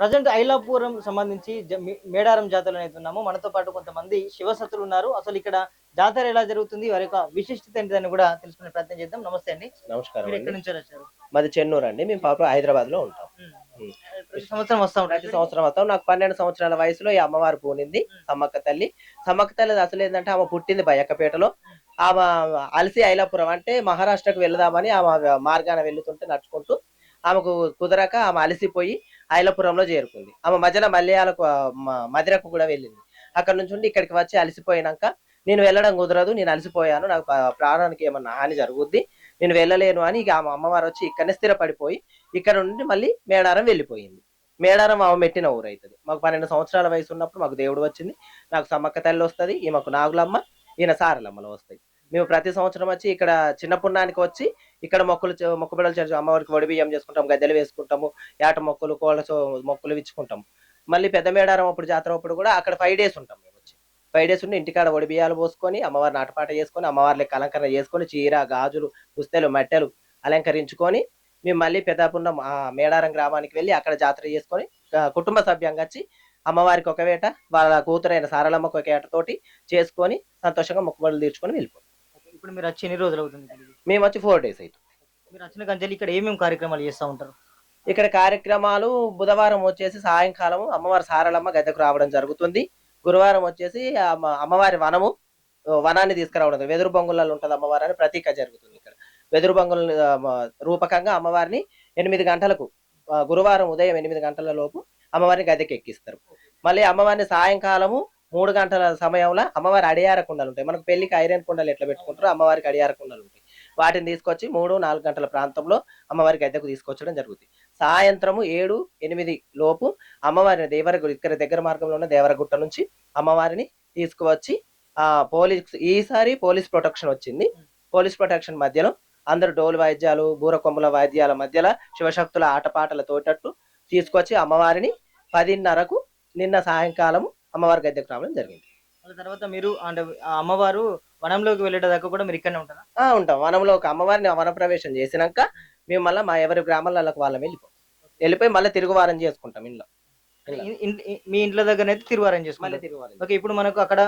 Present Ailapuram సంబంధించి మేడారం జాతరలో అయితే ఉన్నాము. మనతో పాటు కొంతమంది శివసత్తులు ఉన్నారు. అసలు ఇక్కడ జాతర ఎలా జరుగుతుంది? వారి యొక్క విశిష్టత ఏంటిదని కూడా తెలుసుకునే ప్రయత్నం చేద్దాం. నమస్తే అండి. నమస్కారం ఎక్కడి నుంచి వచ్చారు? మాది చెన్నూరు అండి. మేము పాప హైదరాబాద్లో ఉంటాం. ప్రతి సంవత్సరం వస్తా ప్రతి సంవత్సరం వస్తాం. నాకు పన్నెండు సంవత్సరాల వయసులో ఈ అమ్మవారు పూనింది సమ్మక్క తల్లి. సమ్మక్క తల్లి అసలు ఏంటంటే ఆమె పుట్టింది బయ్యక్కపేటలో. ఆమె అలసి ఐలాపురం అంటే మహారాష్ట్రకు వెళదామని ఆమె మార్గాన వెళ్తుంటే నడుచుకుంటూ ఆమెకు కుదరక ఆమె అలసిపోయి ఐలాపురంలో చేరుకుంది. ఆమె మధ్యలో మలయాళకు మదిరకు కూడా వెళ్ళింది. అక్కడ నుంచి ఉండి ఇక్కడికి వచ్చి అలసిపోయినాక నేను వెళ్ళడం కుదరదు నేను అలసిపోయాను నాకు ప్రాణానికి ఏమన్నా హాని జరుగుద్ది నేను వెళ్ళలేను అని ఇక ఆమె అమ్మవారు వచ్చి ఇక్కడనే స్థిరపడిపోయి ఇక్కడ నుండి మళ్ళీ మేడారం వెళ్ళిపోయింది. మేడారం ఆమె మెట్టిన ఊరు అవుతుంది మాకు పన్నెండు సంవత్సరాల వయసు ఉన్నప్పుడు మాకు దేవుడు వచ్చింది. నాకు సమ్మక్క తల్లి వస్తుంది ఈమెకు నాగులమ్మ ఈయన సారలమ్మలు వస్తాయి. మేము ప్రతి సంవత్సరం వచ్చి ఇక్కడ చిన్న పుణ్యానికి వచ్చి ఇక్కడ మొక్కలు చే- చేసి అమ్మవారికి వడి బియ్యం చేసుకుంటాం గద్దెలు వేసుకుంటాము ఏట మొక్కలు కోళ్ళ మొక్కలు ఇచ్చుకుంటాం మళ్ళీ పెద్ద మేడారం అప్పుడు జాతర అప్పుడు కూడా అక్కడ ఫైవ్ డేస్ ఉంటాం మేము వచ్చి. ఫైవ్ డేస్ ఉండి ఇంటికాడ వడి బియ్యాలు పోసుకొని అమ్మవారిని ఆటపాట చేసుకొని అమ్మవార్లకి అలంకరణ చేసుకొని చీర గాజులు పుస్తెలు మట్టెలు అలంకరించుకొని మేము మళ్ళీ పెద్దాపురం ఆ మేడారం గ్రామానికి వెళ్ళి అక్కడ జాతర చేసుకొని కుటుంబ సభ్యంగా వచ్చి అమ్మవారికి ఒక వేట వాళ్ళ కూతురైన సారలమ్మకు ఒక వేటతోటి చేసుకొని సంతోషంగా మొక్కుబడులు తీర్చుకొని వెళ్ళిపోతాం. ఇప్పుడు మీరు వచ్చి ఎన్ని రోజులు అవుతుంది? మేము వచ్చి ఫోర్ డేస్ అవుతుంది. మీరు వచ్చిన కంచెలు ఇక్కడ ఏమేమి కార్యక్రమాలు చేస్తూ ఉంటారు? ఇక్కడ కార్యక్రమాలు బుధవారం వచ్చేసి సాయంకాలం అమ్మవారి సారలమ్మ గద్దెకు రావడం జరుగుతుంది. గురువారం వచ్చేసి అమ్మ- అమ్మవారి వనము వనాన్ని తీసుకురావడం. వెదురు బొంగులలో ఉంటుంది అమ్మవారి అని ప్రతీక జరుగుతుంది ఇక్కడ. వెదురు బొంగుల రూపకంగా అమ్మవారిని ఎనిమిది గంటలకు గురువారం ఉదయం ఎనిమిది గంటల లోపు అమ్మవారిని గద్దెకి ఎక్కిస్తారు మళ్ళీ అమ్మవారిని సాయంకాలము మూడు గంటల సమయంలో అమ్మవారి అడియార కుండలు ఉంటాయి. మనకు పెళ్ళికి ఐరన్ కుండలు ఎట్లా పెట్టుకుంటారో అమ్మవారికి అడియార కుండలు ఉంటాయి. వాటిని తీసుకొచ్చి మూడు నాలుగు గంటల ప్రాంతంలో అమ్మవారి గద్దెకు తీసుకొచ్చడం జరుగుతుంది. సాయంత్రము ఏడు ఎనిమిది లోపు అమ్మవారిని దేవర ఇక్కడ దగ్గర మార్గంలో ఉన్న దేవరగుట్ట నుంచి అమ్మవారిని తీసుకువచ్చి ఆ పోలీస్ ఈసారి పోలీస్ ప్రొటెక్షన్ వచ్చింది. పోలీస్ ప్రొటెక్షన్ మధ్యలో అందరు డోలు వాయిద్యాలు బూరకొమ్ముల వాయిద్యాల మధ్యలో శివశక్తుల ఆటపాటల తోటట్టు తీసుకొచ్చి అమ్మవారిని పదిన్నరకు నిన్న సాయంకాలము అమ్మవారి గద్దెకు రావడం జరిగింది. తర్వాత మీరు అంటే అమ్మవారు వనంలోకి వెళ్ళేదాకా కూడా మీరు ఇక్కడనే ఉంటారా? ఆ ఉంటాం. వనంలో ఒక అమ్మవారిని వన ప్రవేశం చేసినాక మేము మళ్ళీ మా ఎవరి గ్రామాలకు వాళ్ళం వెళ్ళిపోం. వెళ్ళిపోయి మళ్ళీ తిరుగువారం చేసుకుంటాం ఇంట్లో. మీ ఇంట్లో దగ్గర అయితే తిరువారం మళ్ళీ చేసుకుంటారు తిరుగువారం ఓకే ఇప్పుడు మనకు అక్కడ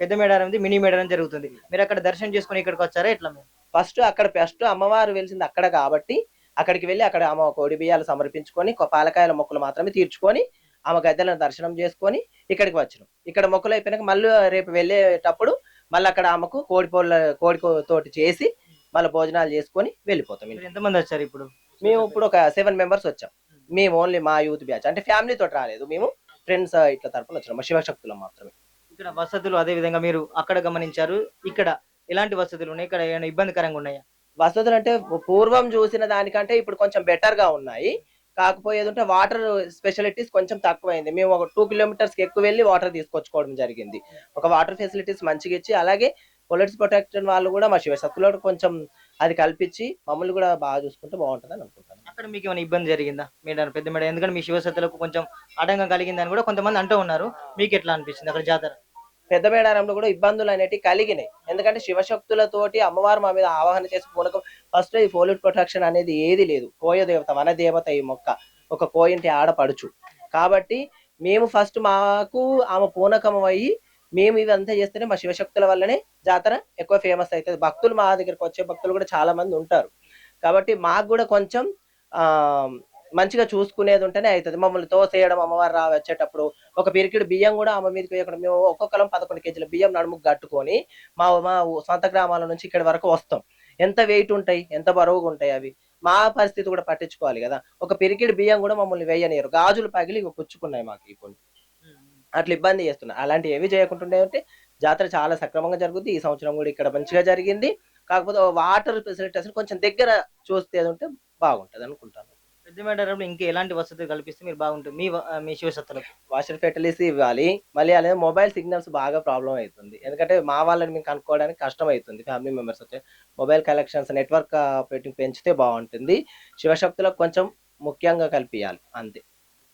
పెద్ద మేడారం మినీ మేడారం జరుగుతుంది. మీరు అక్కడ దర్శనం చేసుకొని ఇక్కడికి వచ్చారా? ఎట్లా మీరు? ఫస్ట్ అక్కడ ఫస్ట్ అమ్మవారు వెలిసింది అక్కడ కాబట్టి అక్కడికి వెళ్ళి అక్కడ ఆమె కోడి బియ్యాలు సమర్పించుకొని పాలకాయల మొక్కులు మాత్రమే తీర్చుకొని ఆమె గద్దెలను దర్శనం చేసుకొని ఇక్కడికి వచ్చినాం. ఇక్కడ మొక్కులు అయిపోయినాక మళ్ళీ రేపు వెళ్ళేటప్పుడు మళ్ళీ అక్కడ ఆమెకు కోడి పోళ్ళ కోడి తోటి చేసి మళ్ళీ భోజనాలు చేసుకొని వెళ్ళిపోతాం. ఎంతమంది వచ్చారు ఇప్పుడు? మేము ఇప్పుడు ఒక సెవెన్ మెంబర్స్ వచ్చాం. మేము ఓన్లీ మా యూత్ బ్యాచ్. అంటే ఫ్యామిలీ తోటి రాలేదు. మేము ఫ్రెండ్స్ ఇట్లా తరపున వచ్చినాం శివశక్తులం మాత్రమే. ఇక్కడ వసతులు అదే విధంగా మీరు అక్కడ గమనించారు. ఇక్కడ ఎలాంటి వసతులు ఉన్నాయి? ఇక్కడ ఏమైనా ఇబ్బందికరంగా ఉన్నాయా? వసతులు అంటే పూర్వం చూసిన దానికంటే ఇప్పుడు కొంచెం బెటర్గా ఉన్నాయి. కాకపోయేది ఉంటే వాటర్ స్పెషాలిటీస్ కొంచెం తక్కువైంది. మేము ఒక టూ కిలోమీటర్స్కి ఎక్కువ వెళ్ళి వాటర్ తీసుకొచ్చుకోవడం జరిగింది. ఒక వాటర్ ఫెసిలిటీస్ మంచిగా ఇచ్చి అలాగే పొలిటిక్స్ ప్రొటెక్షన్ వాళ్ళు కూడా మా శివశక్తులో కొంచెం అది కల్పించి మమ్మల్ని కూడా బాగా చూసుకుంటే బాగుంటుందని అనుకుంటాను అక్కడ మీకు ఏమైనా ఇబ్బంది జరిగిందా? మేడారం పెద్ద మేడ ఎందుకంటే మీ శివసత్తులకు కొంచెం ఆటంకం కలిగిందని కూడా కొంతమంది అంటూ ఉన్నారు. మీకు ఎట్లా అనిపించింది అక్కడ జాతర? పెద్ద మేడారంలో కూడా ఇబ్బందులు అనేటివి కలిగినాయి. ఎందుకంటే శివశక్తులతోటి అమ్మవారు మా మీద ఆవాహన చేసి పూనకం ఫస్ట్ ఈ పోలిట్ ప్రొటెక్షన్ అనేది ఏది లేదు. కోయ దేవత వన దేవత ఈ మొక్క. ఒక కోయింటి ఆడపడుచు కాబట్టి మేము ఫస్ట్ మాకు ఆమె పూనకం అయ్యి మేము ఇదంతా చేస్తేనే మా శివశక్తుల వల్లనే జాతర ఎక్కువ ఫేమస్ అవుతుంది భక్తులు మా దగ్గరికి వచ్చే భక్తులు కూడా చాలా మంది ఉంటారు. కాబట్టి మాకు కూడా కొంచెం మంచిగా చూసుకునేది ఉంటేనే అవుతుంది మమ్మల్ని తోసేయడం అమ్మవారు రా వచ్చేటప్పుడు ఒక పిరికిడు బియ్యం కూడా ఆమె మీదకి వేయకుండా మేము ఒక్కొక్కరం పదకొండు కేజీల బియ్యం నడుముకు కట్టుకొని మా మా సొంత గ్రామాల నుంచి ఇక్కడి వరకు వస్తాం. ఎంత వెయిట్ ఉంటాయి? ఎంత బరువుగా ఉంటాయి అవి? మా పరిస్థితి కూడా పట్టించుకోవాలి కదా. ఒక పిరికిడి బియ్యం కూడా మమ్మల్ని వేయనీయరు. గాజులు పగిలి ఇవి పుచ్చుకున్నాయి మాకు ఇప్పుడు అట్లా ఇబ్బంది చేస్తున్నాయి అలాంటి ఏవి చేయకుండా ఉంటే జాతర చాలా సక్రమంగా జరుగుతుంది ఈ సంవత్సరం కూడా ఇక్కడ మంచిగా జరిగింది. కాకపోతే వాటర్ ఫెసిలిటీస్ కొంచెం దగ్గర చూస్తే ఉంటే బాగుంటది అనుకుంటాను. పెద్ద ఇంకా ఎలాంటి వసతులు కల్పిస్తే మీరు బాగుంటుంది? మీ వ- మీ శివసత్తులకు వాషర్ ఫెటలిసి ఇవ్వాలి. మళ్ళీ అలాగే మొబైల్ సిగ్నల్స్ బాగా ప్రాబ్లం అవుతుంది. ఎందుకంటే మా వాళ్ళని మేము కనుక్కోవడానికి కష్టం అవుతుంది. ఫ్యామిలీ మెంబర్స్ వచ్చే మొబైల్ కలెక్షన్స్ నెట్వర్క్ ఆపరేటింగ్ పెంచితే బాగుంటుంది. శివశక్తులకు కొంచెం ముఖ్యంగా కల్పించాలి అంతే.